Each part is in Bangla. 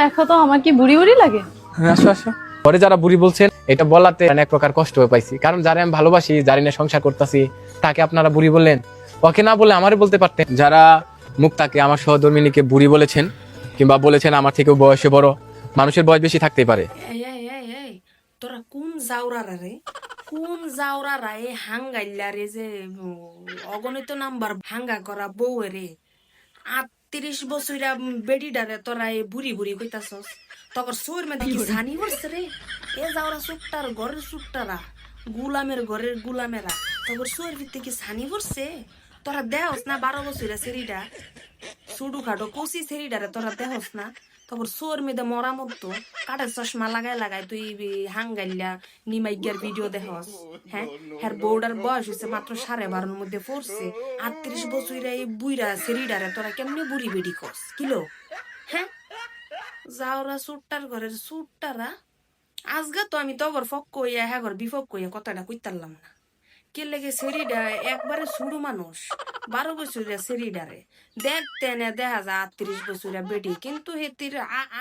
দেখো তো আমার কি বুড়ি বুড়ি লাগে? হ্যাঁ, আসো আসো। পরে যারা বুড়ি বলছেন এটা বলাতে অনেক প্রকার কষ্ট হয়ে পাইছি। কারণ যারা আমি ভালোবাসি যারা নিয়ে সংসার করতেছি তাকে আপনারা বুড়ি বললেন। ওকে না বলে আমারে বলতে পারতেন। যারা মুক্তাকে আমার সহধর্মিনীকে বুড়ি বলেছেন কিংবা বলেছেন আমার থেকেও বয়সে বড় মানুষের বয়স বেশি থাকতেই পারে। তোরা কোন জাউরারা রে? কোন জাউরারা এই হাঙ্গাইলা রে যে অগণিত নাম্বার হাঙ্গা করা বউ রে? আটত্রিশ বছরা বেডিডারে তোরা এই বুড়ি বুড়ি কইতাছস। তখন সুর মে দেখি ছানি করছে রে এ যাওরা সুপটার ঘরের সুপটারা গুলামের ঘরের গুলামেরা তখন সুর ভিত্তি কি সানি করছে তোরা দেহস না বারো বছরা সেরিডা সুডু খাটো কৌশি সেরিডারে তোরা দেহস না। তারপর সোর মেয়েদে মরা মতো কাঠের চশমা লাগাই লাগাই তুই হাঙ্গাইলা নিমাইগার ভিডিও দেখস। হ্যাঁ? হ্যার বউডার বয়স হয়েছে মাত্র সাড়ে বারোর মধ্যে পড়ছে। আটত্রিশ বছরে এই বুইরা সেরিডারে তোরা কেমনি বুড়ি বেডি কস কিলো হ্যাঁ? যাওরা সুট্টার ঘরের সুট্টারা আজগা তো আমি তবর ফক কইয়া হ্যাঁ ঘর বিফক কইয়া কথাটা কইতারলাম না। কে লেগে একবারে শুরু মানুষ। বারো বছরের সেরিডারে দেখতে না দেখা যায় আটত্রিশ বছরের বেটি। কিন্তু হেতির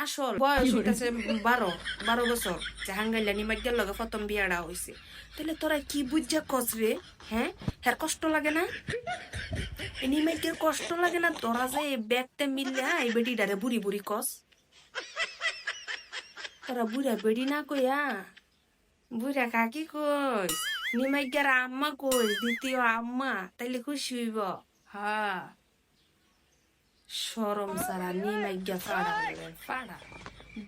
আসল বয়স হইতাছে বারো বারো বছর। যে হাঙ্গাইলা নিমাইয়ার লগে প্রথম বিয়াটা হইছে। তাহলে তোরা কি বুঝা কস রে? হ্যাঁ? হ্যার কষ্ট লাগে না? এই নিমাইকের কষ্ট লাগে না? তোরা যে ব্যাগতে মিললে হ্যাঁ, এই বেটিটারে বুড়ি বুড়ি কস। তোরা বুড়া বেড়ি না কইয়া? বুড়া কাকি কইস? নিমাইকার আম্মা কইস দ্বিতীয় আম্মা তাইলে খুশি হইব হ্যাঁ সরম সারা নিমাইগা ফাড়া ফাড়া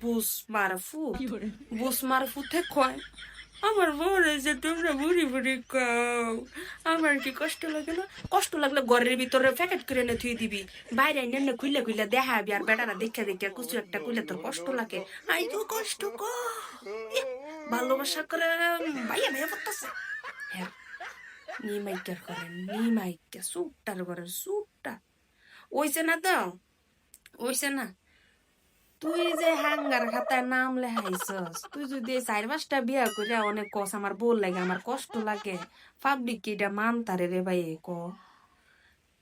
বুস মার ফু বুস মার ফুতে কয় আমার বউরে যে তোমরা বুড়ি বুড়ি কাও আমার কি কষ্ট লাগে না কষ্ট লাগলে ঘরের ভিতরে প্যাকেট করে এনে থুই দিবি বাইরে এনে খুইলে খুইলে দেখাবি আর বেটারা দেখে দেখে কুচু একটা খুইলে তোর কষ্ট লাগে আই তো কষ্ট কর ভালোবাসা করে ভাইয়া ভাইয়া করতেছে হ্যাঁ তুই যে হাঙ্গার খাতায় নাম তুই যদি চার পাঁচটা বিয়া করে অনেক কস, আমার বল লাগে, আমার কষ্ট লাগে, পাবলিক এটা মানতারে রে ভাই ক।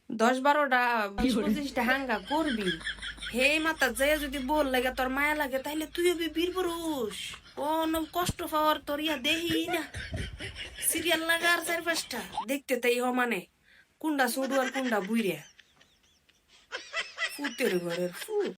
দশ বারোটা, বিশ পঁচিশটা হাঙ্গা করবি হে মাতা যে যদি বল লাগে, তোর মায়া লাগে তাহলে তুই হবি বীর পুরুষ। কোন কষ্ট পাওয়ার তোর ইয়া দেহি না। সিরিয়াল লাগা আর চার পাঁচটা দেখতে তাই মানে কুন্ডা সুডু আর কুন্ডা বুইরে ফুতের ঘরের ফুট